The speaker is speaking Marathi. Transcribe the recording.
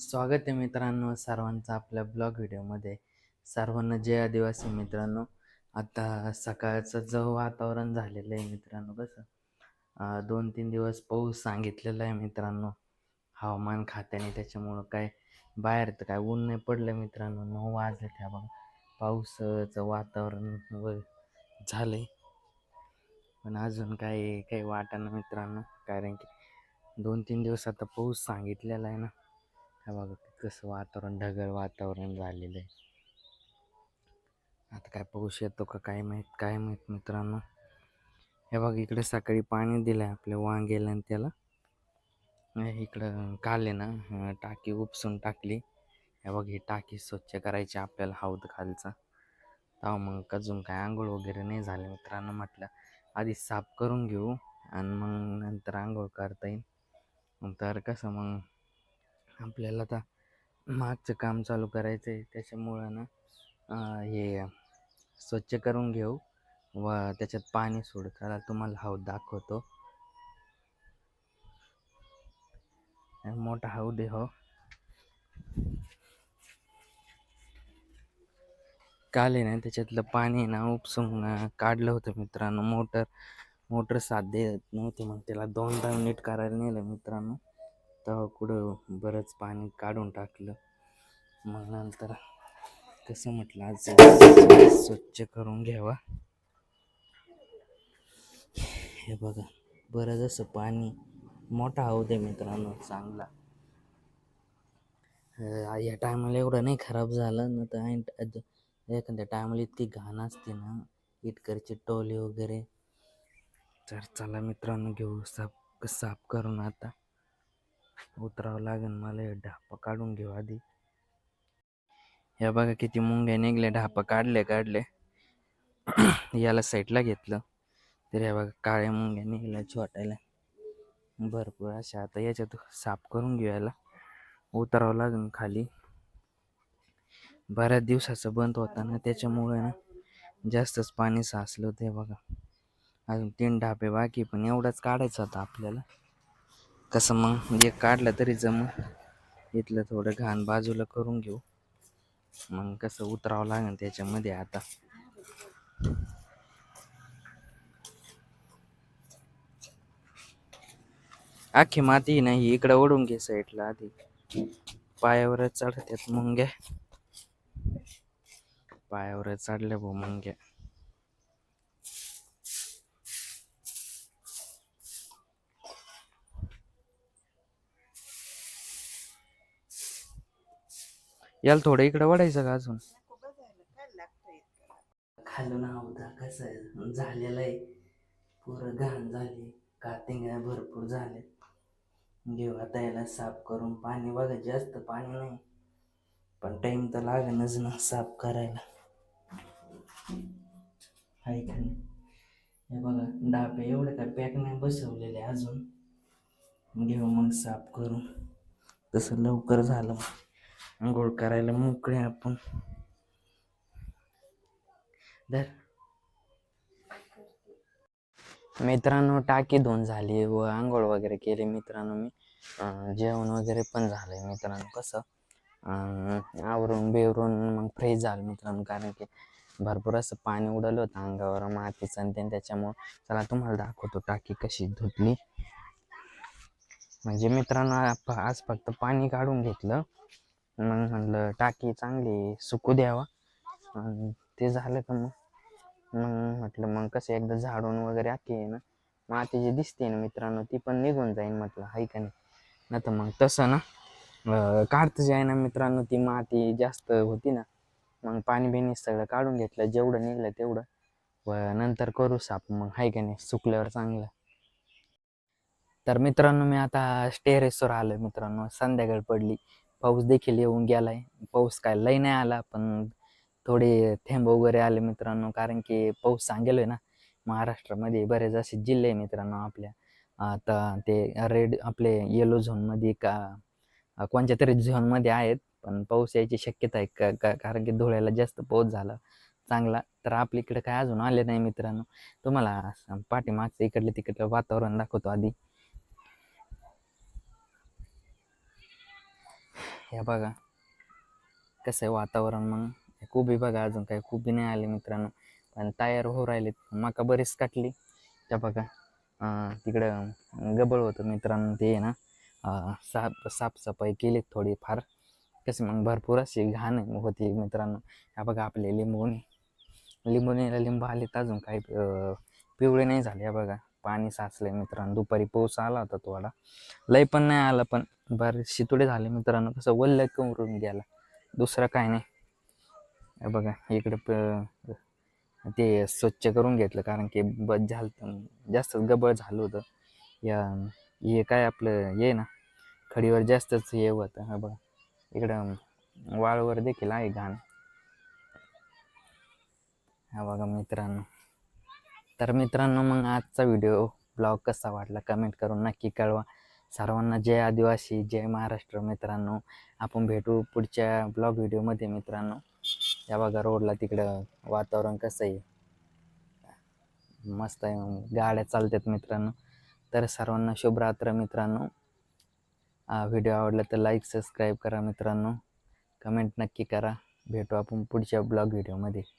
स्वागत आहे मित्रांनो सर्वांचं आपल्या ब्लॉग व्हिडिओमध्ये. सर्वांना जय आदिवासी मित्रांनो. आता सकाळचं जो वातावरण झालेलं आहे मित्रांनो कसं? दोन तीन दिवस पाऊस सांगितलेला आहे मित्रांनो. हवामान खात्याने त्याच्यामुळं काय बाहेर तर काय ऊन नाही पडलं मित्रांनो. नऊ वाजले त्या बघा. पावसाचं वातावरण व झालंय. पण अजून काही काही वाटाणं मित्रांनो. कारण की दोन तीन दिवस आता पाऊस सांगितलेला आहे ना. हे बघा कसं वातावरण ढगळ वातावरण झालेलं आहे. आता काय पाऊस येतो का काय माहीत काय माहीत मित्रांनो. हे बघ इकडे सकाळी पाणी दिलं आहे आपल्या वांग्याला आणि त्याला. इकडं काल आहे ना टाकी उपसून टाकली. हे बघ ही टाकी स्वच्छ करायची आपल्याला हौद खालचा. तेव्हा मग अजून काय आंघोळ वगैरे नाही झाले मित्रांनो म्हटलं. आधी साफ करून घेऊ आणि मग नंतर आंघोळ करता येईल. तर कसं मग आपल्याला आता मागचं काम चालू करायचं आहे त्याच्यामुळं ना हे स्वच्छ करून घेऊ व त्याच्यात पाणी सोड. त्याला तुम्हाला हौद दाखवतो. मोठा हौद आहे हो. काल आहे ना त्याच्यातलं पाणी आहे ना उपसून काढलं होतं मित्रांनो. मोटर मोटर साथ देत नव्हती मग त्याला दोनदा मिनिट करायला नेलं मित्रांनो. तेव्हा कुठं बरंच पाणी काढून टाकलं. मग नंतर कसं म्हटलं आज स्वच्छ करून घ्यावा. हे बघा बरं जसं पाणी मोठा होऊ दे मित्रांनो चांगला. या टायमाला एवढं नाही खराब झालं ना तर आणि एखाद्या टायमाला इतकी घाण असते ना इटकरची टोले वगैरे. तर चला मित्रांनो घेऊ साफ साफ करून आता. उतरावं लागेल मला हे ढापा काढून घेऊ आधी. या बघा किती मुंग्या निघल्या ढापा काढले काढले. याला साईडला घेतलं. तर हे बघा काळ्या मुंग्या निघल्या छोटायला भरपूर अशा. आता याच्यात साफ करून घेऊ याला. उतरावं लागेल खाली. बऱ्याच दिवसाचं बंद होता ना त्याच्यामुळे ना जास्तच पाणी साचलं ते बघा. अजून तीन ढापे बाकी पण एवढाच काढायचा होता आपल्याला. कसं मग? एक काढलं तरी जम इथलं थोडं घाण बाजूला करून घेऊ. मग कसं उतरावं लागेल त्याच्यामध्ये आता. अख्खी माती नाही इकडं ओढून घे साईडला आधी. पायावरच चढत्यात मुंग्या. पायावर चढल्या भाऊ मुंग्या. याला थोडं इकडं वाढायचं का अजून? खालून होता कसं झालेलं आहे. पुरं घाण झाली. कातिंग्या भरपूर झाले. घेऊ त्याला साफ करून पाणी बघा जास्त पाणी नाही. पण टाइम तर लागेलच ना साफ करायला. हाय का नाही? हे बघा डाबे एवढे काय पॅक नाही बसवलेले अजून. घेऊ मग साफ करून. तसं लवकर झालं आंघोळ करायला मोकळे आपण. धर. मित्रांनो टाकी धुवून झाली व आंघोळ वगैरे केली मित्रांनो मी. जेवण वगैरे पण झालंय मित्रांनो कसं? आवरून बिवरून मग फ्रेश झालं मित्रांनो कारण की भरपूर असं पाणी उडलं होतं अंगावर मातीचं आणि ते त्याच्यामुळं. चला तुम्हाला दाखवतो टाकी कशी धुतली. म्हणजे मित्रांनो आज फक्त पाणी काढून घेतलं. मग म्हणलं टाकी चांगली सुकू द्यावा. ते झालं का मग? मग म्हटलं मग कसं एकदा झाडून वगैरे आखी आहे ना माती जी दिसते ना मित्रांनो ती पण निघून जाईल म्हटलं. हाय का नाही? ना तर मग तसं ना काढत काढतं जे आहे ना मित्रांनो ती माती जास्त होती ना मग पाणी बिणी सगळं काढून घेतलं जेवढं निघलं तेवढं. व नंतर करू साप मग हाय का नाही सुकल्यावर चांगलं. तर मित्रांनो मी आता टेरेसवर आलो मित्रांनो संध्याकाळ पडली. पाऊस देखील येऊन गेलाय. पाऊस काय लई नाही आला पण थोडे थेंब वगैरे आले मित्रांनो कारण की पाऊस सांगेलोय ना महाराष्ट्रामध्ये बरेच असे जिल्हे आहे मित्रांनो आपल्या. आता ते रेड आपले येलो झोनमध्ये का कोणत्या तरी झोनमध्ये आहेत पण पाऊस यायची शक्यता आहे का का- कारण की धुळ्याला जास्त पाऊस झाला चांगला. तर आपल्या इकडे काय अजून आले नाही मित्रांनो. तुम्हाला पाठीमागचं इकडलं तिकडलं वातावरण दाखवतो आधी. हे बघा. कसं आहे वातावरण मग. खूबी बघा अजून काही खूबी नाही आले मित्रांनो. पण तयार हो राहिलेत. मका बरीच काटली. त्या बघा. तिकडं गबळ होतं मित्रांनो ते आहे ना. साफ साफसफाई केली थोडी फार. कशी मग भरपूर अशी घाण होती मित्रांनो. ह्या बघा आपले लिंबोणी लिंबूनीला लिंबू आलेत अजून काही पिवळे नाही झाले या बघा. पाणी साचले मित्रांनो. दुपारी पाऊस आला होता थोडा लय पण नाही आला पण बरं शितुडे झाले मित्रांनो. कसं वल्ल करून गेला. दुसरं काय नाही. बघा इकडे प- ते स्वच्छ करून घेतलं कारण की बस झालं जास्तच गबळ झालं होतं. या हे काय आपलं ये ना खडीवर जास्तच हे होतं. हा बघा इकडं वाळवर देखील आहे घाण. हा बघा मित्रांनो. तर मित्रांनो मग आजचा व्हिडिओ ब्लॉग कसा वाटला कमेंट करून नक्की कळवा. सर्वांना जय आदिवासी जय महाराष्ट्र मित्रांनो. आपण भेटू पुढच्या ब्लॉग व्हिडिओमध्ये मित्रांनो. या बघा रोडला तिकडं वातावरण कसं आहे. मस्त आहे गाड्या चालतात मित्रांनो. तर सर्वांना शुभरात्र मित्रांनो. व्हिडिओ आवडला तर लाईक सबस्क्राईब करा मित्रांनो. कमेंट नक्की करा. भेटू आपण पुढच्या ब्लॉग व्हिडिओमध्ये.